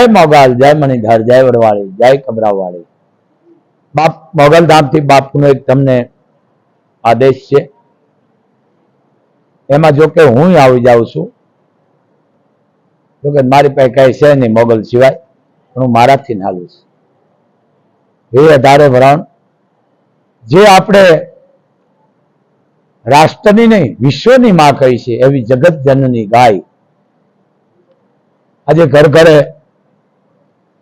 જય મોગલ, જય મણિધર, જય વડવાળી, જય કબરાવાળી. બાપ મોગલધામથી બાપુનો એક તમને આદેશ છે. એમાં જો કે હું આવી જાઉં છું, જોકે મારી પાસે કઈ છે નહીં મોગલ સિવાય, પણ હું મારાથી નાલું છું એ અઢારે વરણ, જે આપણે રાષ્ટ્રની નહીં, વિશ્વની માં કહી છે એવી જગત જનની ગાય. આજે ઘર ઘરે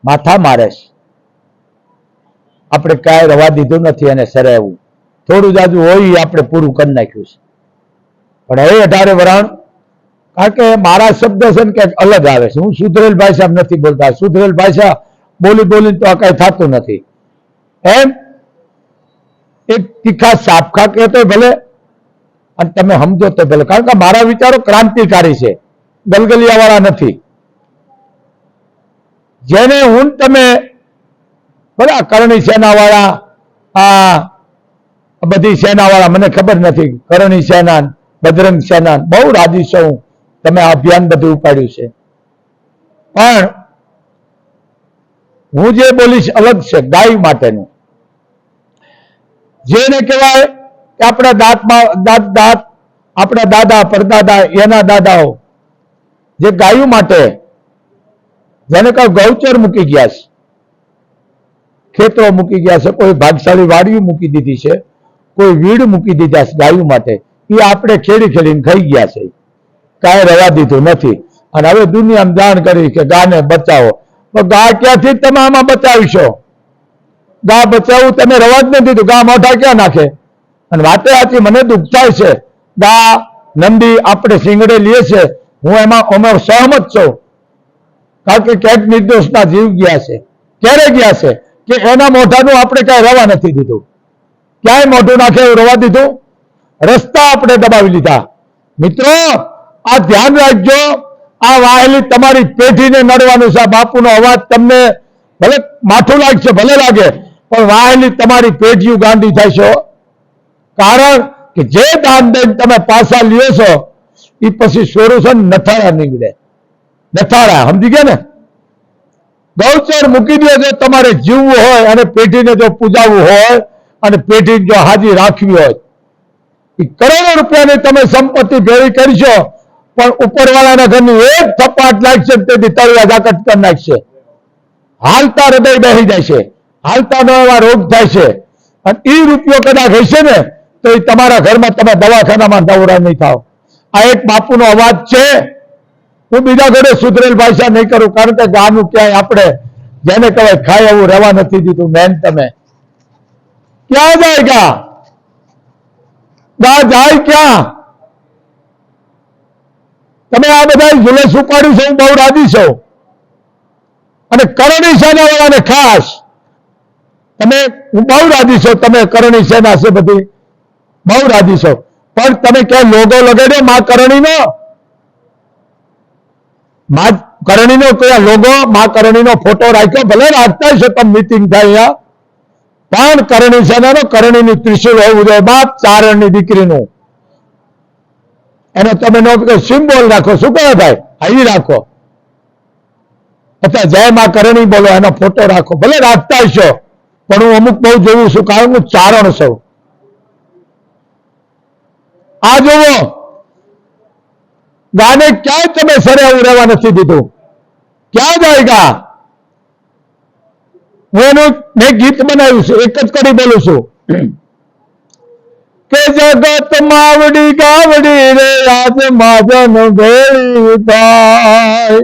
માથા મારે છે. આપણે કાંઈ રવા દીધું નથી અને સરાવું થોડું જાજુ હોય આપણે પૂરું કરી નાખ્યું છે. પણ હવે અઢારે વરાણ, કારણ કે મારા શબ્દ છે ને ક્યાંક અલગ આવે છે. હું સુધરેલ ભાષા નથી બોલતા. સુધરેલ ભાષા બોલી બોલીને તો આ કાંઈ થતું નથી. એમ એક તીખા સાપખા કહેતો ભલે, અને તમે સમજો તો ભલે. કારણ કે મારા વિચારો ક્રાંતિકારી છે. ગલગલિયા વાળા નથી. જેને હું તમે બધા કરણી સેનાવાળા, આ બધી સેનાવાળા, મને ખબર નથી, કરણી સેના બજરંગ સેના બહુ રાજી છું. તમે આ અભિયાન બધું ઉપાડ્યું છે પણ હું જે બોલીશ અલગ છે, ગાય માટેનું જેને કહેવાય કે આપણા દાંતમાં, દાંત દાંત, આપણા દાદા, પરદાદા, એના દાદાઓ, જે ગાયું માટે જેને કહો ગૌચર મૂકી ગયા છે. ખેતરો મૂકી ગયા છે, કોઈ ભાગશાળી વાડીઓ મૂકી દીધી છે, કોઈ વીડ મૂકી દીધા છે ગાયું માટે. એ આપણે ખેડી ખેડીને ખાઈ ગયા છે. કાંઈ રવા દીધું નથી. અને હવે દુનિયામાં જાણ કરી કે ગાને બચાવો. તો ગા ક્યાંથી તમે આમાં બચાવીશો? ગા બચાવવું તમે રવા જ નથી ગા મોઢા ક્યાં નાખે? અને વાતે સાચી મને દુઃખ થાય છે. ગા નંદી આપણે શિંગડે લઈએ છે. હું એમાં અમે સહમત છું. કારણ કે ક્યાંક નિર્દોષના જીવ ગયા છે. ક્યારે ગયા છે? કે એના મોઢાનું આપણે ક્યાંય રવા નથી દીધું. ક્યાંય મોઢું નાખે એવું રવા દીધું? રસ્તા આપણે દબાવી લીધા. મિત્રો, આ ધ્યાન રાખજો. આ વાહેલી તમારી પેઢીને નડવાનું છે. આ બાપુનો અવાજ તમને ભલે માઠું લાગશે, ભલે લાગે, પણ વાહેલી તમારી પેઢીઓ ગાંડી થશો કારણ કે જે દાન દઈને તમે પાછા લ્યો છો એ પછી સોલ્યુશન નથાળા નીકળે નથાળા સમજી ગયા ને? ગૌચર મૂકી દો જો તમારે જીવવું હોય અને પેઢીને જો પૂજાવવું હોય અને પેઢીને જો હાજી રાખવી હોય. એ કરોડો રૂપિયાની તમે સંપત્તિ ભેળી કરશો, પણ ઉપરવાળાના ઘરની એક થપાટ લાગશે તેથી તળિયા જાકટ કરી નાખશે. હાલતા હૃદય બેસી છે, હાલતા નો એવા રોગ થાય છે. અને એ રૂપિયો કદાચ હશે ને, તો એ તમારા ઘરમાં તમે દવાખાનામાં દવરા નહીં થાવ. આ એક બાપુનો અવાજ છે હું બીજા ઘરે સુધરેલ ભાષા નહીં કરું, કારણ કે ગાનું ક્યાંય આપણે જેને કહેવાય ખાય એવું રહેવા નથી દીધું, મેન તમે. ક્યાં જાય ગા? ગા જાય ક્યાં? તમે આ બધા જુલેસ ઉપાડ્યું છે? હું બહુ રાજી છું. અને કરણી સેના વાળાને ખાસ. તમે, હું બહુ રાજી છું તમે કરણી સેના છે બધી. બહુ રાજી છો. પણ તમે ક્યાં લોગો લગાડ્યો માં કરણીનો? માં કરણીનો કયા લોગો, માં કરણીનો ફોટો રાખ્યો, ભલે રાખતા છે તમે મિટિંગ થાય પણ કરણી સેનાનો કરણીની ત્રિશુલ હોવું જોઈએ બાપ ચારણની દીકરીનું. એનો તમે નો સિમ્બોલ રાખો, શું કહો ભાઈ? હાઈ રાખો. અથવા જય માં કરણી બોલો, એનો ફોટો રાખો. ભલે રાખતા હશો, પણ હું અમુક બહુ જોઉં છું, કારણ હું ચારણ છું. આ જુઓ ગાને ક્યાંય તમે સરે એવું રહેવા નથી દીધું? ક્યાં જાય હું એનું, મેં ગીત બનાવ્યું છે, એક જ કરી બોલું છું. કે જગત માવડી ગાવડી રે, આજ માજન ભેળી થાય.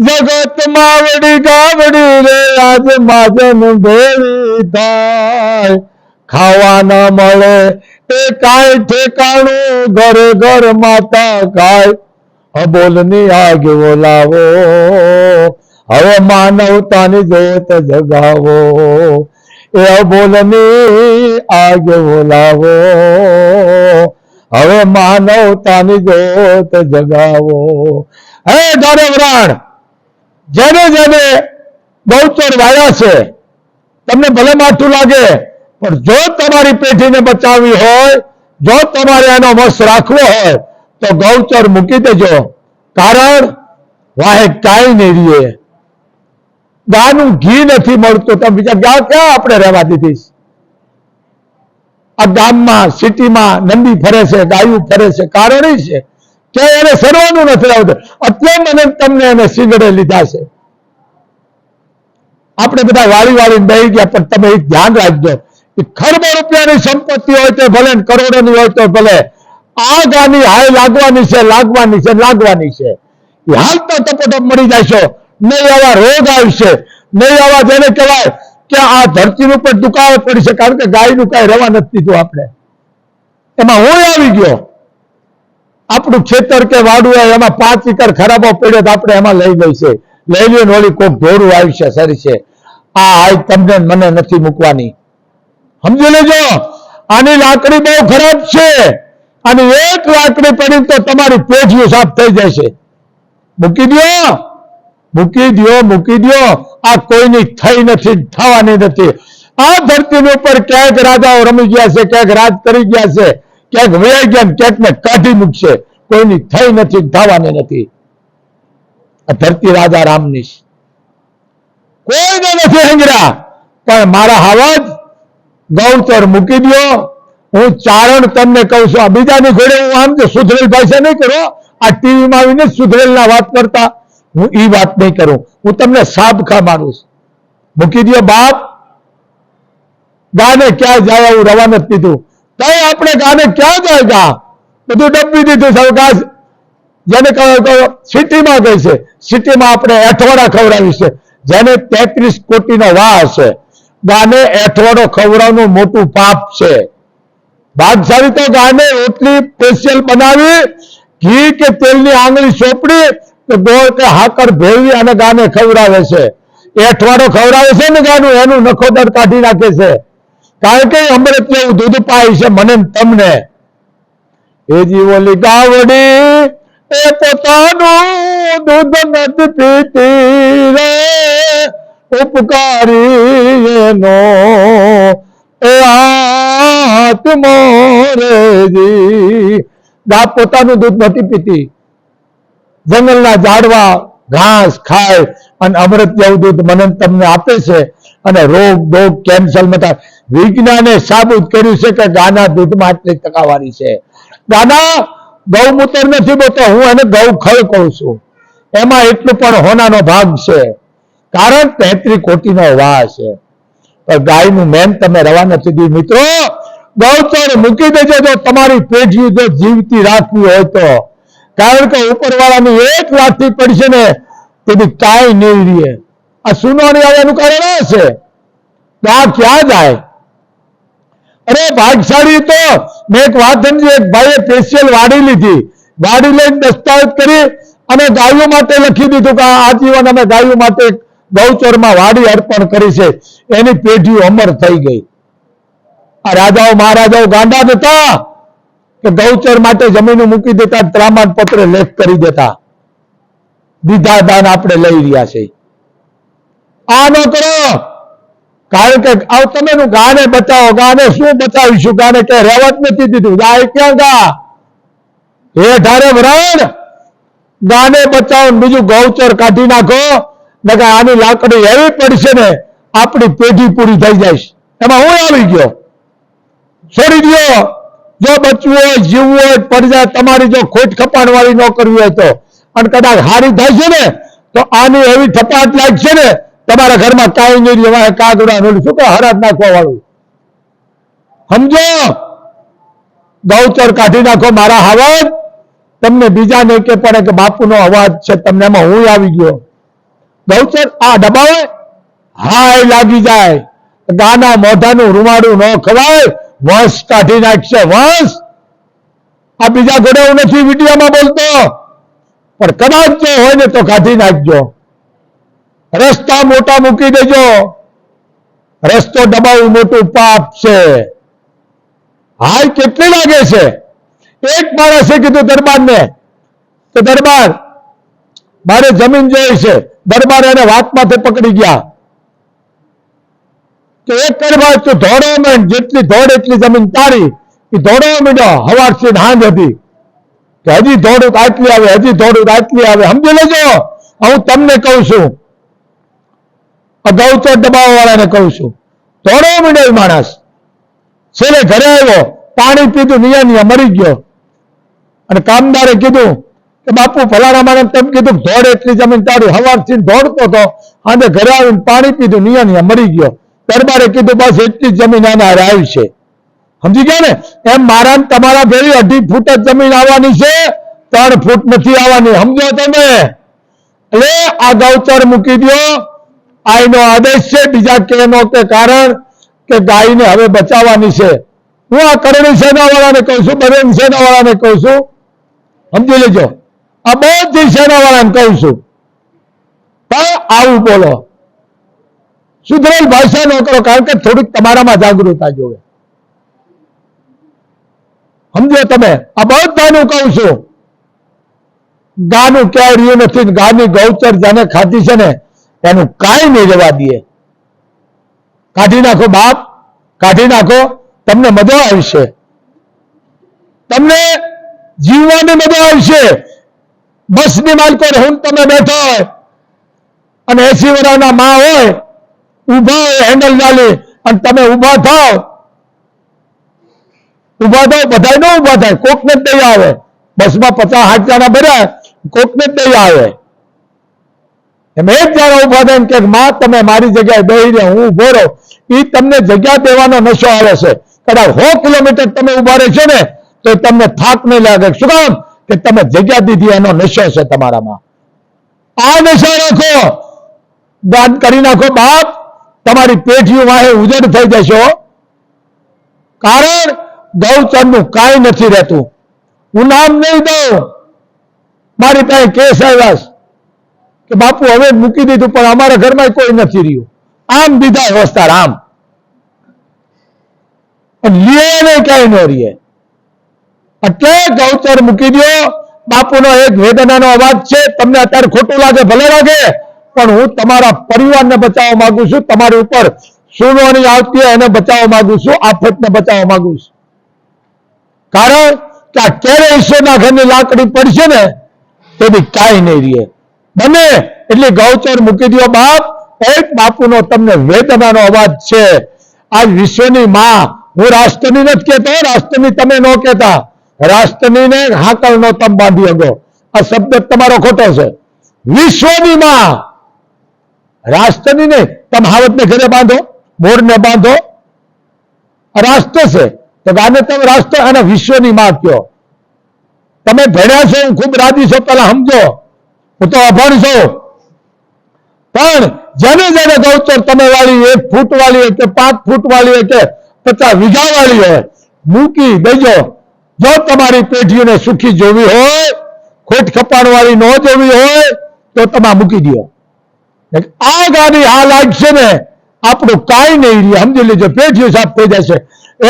જગત માવડી ગાવડી રે, આજ માજન ભેળી થાય. ખાવા ન મળે એ કાંઈ ઠેકાણું ઘરે ઘર માતા કાય. અબોલની આગ બોલાવો. હવે માનવતાની જોત જગાવો. એ અબોલની આગ બોલાવો. હવે માનવતાની જોત જગાવો. હે ગૌરવરાણ જેને જેને ગૌચર વાયા છે, તમને ભલે માઠું લાગે પણ જો તમારી પેઢીને બચાવવી હોય, જો તમારે એનો વશ રાખવો હોય, તો ગૌચર મૂકી દેજો. કારણ, વાહે કાંઈ નહીં રીએ ગાનું ઘી નથી મળતું. તમે બીજા ક્યાં ક્યાં આપણે રહેવા દીધી આ ગામમાં, સિટીમાં નંદી ફરે છે, ગાયું ફરે છે, કારણ છે કે એને સરવાનું નથી આવતું. એટલે મને તમને એને સિંગડે લીધા છે. આપણે બધા વાળી વાળી બેહી ગયા, પણ તમે ધ્યાન રાખજો. ખરબો રૂપિયાની સંપત્તિ હોય તો ભલે ને કરોડોની હોય તો ભલે. આ ગાની હાય લાગવાની છે લાગવાની છે લાગવાની છે. એ હાલતા ટપોટપ મળી જશો નહીં આવા રોગ આવશે નહીં આવા જેને કહેવાય કે આ ધરતી ઉપર દુકાળ પડી છે, કારણ કે ગાયનું કાંઈ રહેવા નથી દીધું આપણે. એમાં હું આવી ગયો. આપણું ખેતર કે વાડું હોય, એમાં પાંચ એકર ખરાબો પડ્યો તો આપણે એમાં લઈ લઈ છે. લઈ લઈને ઓલી કોક ઢોરું આવશે સરી છે. આ હાય તમને મને નથી મૂકવાની. સમજી લેજો. આની લાકડી બહુ ખરાબ છે. અને એક લાકડી પડી તો તમારી પેઢીઓ સાફ થઈ જશે. મૂકી દો મૂકી દો મૂકી દો આ કોઈની થઈ નથી થવાની નથી. આ ધરતી ઉપર ક્યાંક રાજાઓ રમી ગયા છે, ક્યાંક રાજ કરી ગયા છે, ક્યાંક વયા ગયા ક્યાંક ને કાઢી મૂકશે. કોઈની થઈ નથી થવાની નથી. આ ધરતી રાજા રામની કોઈને નથી હંગરા. પણ મારા હાવજ ગૌચર મૂકી દો હું ચારણ તમને કહું છું. આ બીજાની ઘોડે હું આમ જે સુધરેલ ભાષા નહીં કરો. આ ટીવીમાં આવીને સુધરેલના વાત કરતા. હું એ વાત નહીં કરું. હું તમને સાબખા મારું છું. મૂકી દો બાપ. ગાને ક્યાં જાય હું રવા નથી દીધું તો આપણે ગાને ક્યાં જાય ગા બધું ડબ્બી દીધું સૌકાશ જેને સિટીમાં ગઈ છે. સિટીમાં આપણે અઠવાડા ખવડાવી છે. જેને તેત્રીસ કોટીનો વાહ છે. ગાને એઠવાડો ખવડાવવાનું મોટું પાપ છે. તો ગાને રોટલી સ્પેશિયલ બનાવી, ઘી કે તેલની આંગળી ચોપડી ગોળ કે હાકર ભેળવી અને ગાને ખવડાવે છે. એઠવાડો ખવડાવે છે ને ગાનું, એનું નખોદર કાઢી નાખે છે. કારણ કે અમૃત એવું દૂધ પાય છે મને તમને. એ જીવોલી ગાવડી, એ પોતાનું દૂધ નથી પીતી રે. ઉપકારી એનો એ પોતાનું દૂધ નથી પીતી. જંગલના ઝાડવા ઘાસ ખાય અને અમૃત જેવું દૂધ મને તમને આપે છે અને રોગ ડોગ કેન્સર મતા વિજ્ઞાને સાબુત કર્યું છે કે ગાના દૂધમાં આટલી ટકાવારી છે. ગાના ગૌમૂત્ર નથી બોલતો, હું એને ગૌ ખળ કહું છું. એમાં એટલું પણ હોનાનો ભાગ છે. કારણ તેત્રી કોટીનો વા છે. પણ ગાયનું મેન તમે રવા નથી દીધું મિત્રો, ગૌચર મૂકી દેજો જો તમારી પેઢી જો જીવતી રાખવી હોય તો. કારણ કે ઉપરવાળાની એક લાઠી પડશે ને, તેની કાંઈ નહીં રહે. આ સુનાણી આવવાનું કારણ આ છે. આ ક્યાં જાય? અરે ભાગશાળી તો મેં એક વાત સમજી, એક ભાઈએ સ્પેશિયલ વાડી લીધી. વાડી લઈને દસ્તાવેજ કરી અને ગાયો માટે લખી દીધું કે આ જીવન અમે ગાયો માટે ગૌચરમાં વાડી અર્પણ કરી છે. એની પેઢીઓ અમર થઈ ગઈ. આ રાજાઓ મહારાજાઓ ગાંડા હતા કે ગૌચર માટે જમીન મૂકી દેતા ત્રામાન પત્ર લેખ કરી દેતા. દીધા દાન આપણે લઈ રહ્યા છે. આ ન કરો. કારણ કે તમે ગાને બચાવો. ગાને શું બચાવીશું? ગાને કે રહેવા નથી દીધું. ગાય ક્યાં ગા? હે ઢારે વરણ ગાને બચાવો બીજું ગૌચર કાઢી નાખો. નકર આની લાકડી એવી પડશે ને, આપણી પેઢી પૂરી થઈ જાય એમાં હું આવી ગયો. છોડી દ્યો જો બચવું હોય, જીવવું હોય પડજા તમારી જો ખોટ ખપાણ વાળી ન કરવી હોય તો. અને કદાચ હારી થાય છે ને, તો આની એવી થપાટ લાગશે ને, તમારા ઘરમાં કાંઈ નહીં રહેવાય કાગડા નું શું કે હરાજ નાખવા વાળું સમજો? ગૌચર કાઢી નાખો મારા હવાજ. તમને બીજાને કે પડે કે બાપુનો અવાજ છે, તમને એમાં હું આવી ગયો. ગૌચર, આ દબાવે? હાય, લાગી જાય. ગાના મોઢાનું રૂમાડું ન ખવાય. વંશ કાઢી નાખશે, વંશ. આ બીજા ઘોડે હું નથી વિડીયોમાં બોલતો. પણ કદાચ જો હોય ને તો કાઢી નાખજો. રસ્તા મોટા મૂકી દેજો. રસ્તો દબાવવું મોટું પાપ છે. હાય, કેટલી લાગે છે? એક માણસે કીધું દરબારને કે દરબાર, મારે જમીન જોઈ છે. દરબાર એને વાતમાંથી પકડી ગયા કે એક કરવા તું ધોડો મેં જેટલી ધોડ એટલી જમીન તારી. એ ધોડો હવાર છે હાંજ હતી. કે હજી ધોડું તો આટલી આવે, હજી ધોડું તો આટલી આવે. સમજી લેજો? હું તમને કહું છું. અગાઉચર દબાવવા વાળાને કહું છું. થોડો મિડલ માણસ. છેલ્લે ઘરે આવ્યો. પાણી પીધું નિયા નિયા મરી ગયો. અને કામદારે કીધું કે બાપુ, ફલાણા માણસ તેમ કીધું ધોડ એટલી જમીન તારી હવારથી દોડતો હતો, આને ઘરે આવીને પાણી પીધું નિયા નિયા મરી ગયો. દરબારે કીધું, બસ એટલી જમીન આને આવી છે સમજી ગયા ને? એમ મારા ને તમારા ભેરી અઢી ફૂટ જ જમીન આવવાની છે, ત્રણ ફૂટ નથી આવવાની. સમજો તમે? એટલે આ ગૌચર મૂકી દો આઈનો આદેશ છે, બીજા કેનો કે કારણ કે ગાયને હવે બચાવવાની છે. હું આ કરણી સેના વાળાને કહું છું, બરેન સેના વાળાને કહું છું. સમજી લેજો. આ બધી સેના વાળાને કહું છું. પણ આવું બોલો. સુધરેલ ભાષા ન કરો, કારણ કે થોડીક તમારામાં જાગૃતતા જોવે. સમજો તમે? આ બધાનું કહું છું. ગાનું ક્યાંય રહ્યું નથી ગાની ગૌચર જેને ખાધી છે ને, એનું કાંઈ નહીં રહેવા દે. કાઢી નાખો બાપ, કાઢી નાખો, તમને મજા આવશે. તમને જીવવાની મજા આવશે. બસની માલકો હું તમે બેઠો હોય અને એસી વર્ષના માં હોય, ઊભા હોય હેન્ડલ ડાલી અને તમે ઊભા થાવ. ઊભા થાવ બધા ન ઊભા થાય કોકને જ નહીં આવે. બસમાં પચાસ હાથ જણા ભર્યા કોકને જ નહીં આવે. એમ એક જણા ઊભા થાય કે માં, તમે મારી જગ્યાએ બેહી રહ્યા, હું ઊભો રહો. એ તમને જગ્યા દેવાનો નશો આવે છે. કદાચ સો કિલોમીટર તમે ઊભા રહેશો ને, તો તમને થાક નહીં લાગે. શું કામ? કે તમે જગ્યા દીધી એનો નશો છે તમારામાં. આ નશો રાખો. દાન કરી નાખો બાપ. તમારી પેઢીઓ વાહે ઉજડ થઈ જશો કારણ ગૌચરનું કાંઈ નથી રહેતું. હું નામ નહીં દઉં. મારી પાસે કેસ આવ્યા કે બાપુ, હવે મૂકી દીધું, પણ અમારા ઘરમાં કોઈ નથી રહ્યું. આમ દીધા વસ્તાર આમ લીએ નહીં ક્યાંય ન રહીએ. એટલે ગૌચર મૂકી દો બાપુનો એક વેદનાનો અવાજ છે, તમને અત્યારે ખોટું લાગે, ભલે લાગે, પણ હું તમારા પરિવારને બચાવવા માંગુ છું, તમારી ઉપર સુનવાની આવતી એને બચાવવા માંગુ છું, આફતને બચાવવા માંગુ છું. કારણ કે આ ક્યારે ઈશ્વરના ઘરની લાકડી પડશે ને તેથી કાંઈ નહીં રહે. બને એટલે ગૌચર મૂકી દો બાપ. એક બાપુનો તમને વેદનાનો અવાજ છે. આ વિશ્વની માં, હું રાષ્ટ્રની નથી કહેતો, રાષ્ટ્રની તમે ન કહેતા. રાષ્ટ્રની ને હાકલ નો તમ બાંધી અગો. આ શબ્દ તમારો ખોટો છે. વિશ્વની માં રાષ્ટ્રની ને તમ હાવતને ઘરે બાંધો મોરને બાંધો. રાષ્ટ્ર છે. તો આને તમે રાષ્ટ્ર અને વિશ્વની માં કયો તમે ભણ્યા છો, હું ખૂબ રાજી છો, પેલા સમજો. હું તો અભણ છું. પણ જેને જેને ગૌચર તમે વાળી એક ફૂટ વાળી હોય કે પાંચ ફૂટ વાળી હોય કે પચાસ વીઘા વાળી હોય, મૂકી દેજો જો તમારી પેઢીઓને સુખી જોવી હોય, ખોટ ખપાણ વાળી ન જોવી હોય, તો તમે મૂકી દો આ ગાડી આ લાગશે ને, આપણું કાંઈ નહીં રહે. સમજી લેજો પેઢીઓ સાફ થઈ જશે.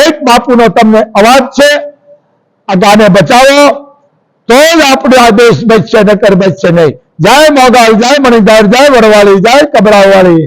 એક બાપુનો તમને અવાજ છે, આ ગાને બચાવો. તો જ આપણો આ દેશ બચશે, નકર બચશે નહીં. જય મોગાલ, જય મણિધાર જય વડવાળી, જય કબરાવાળી.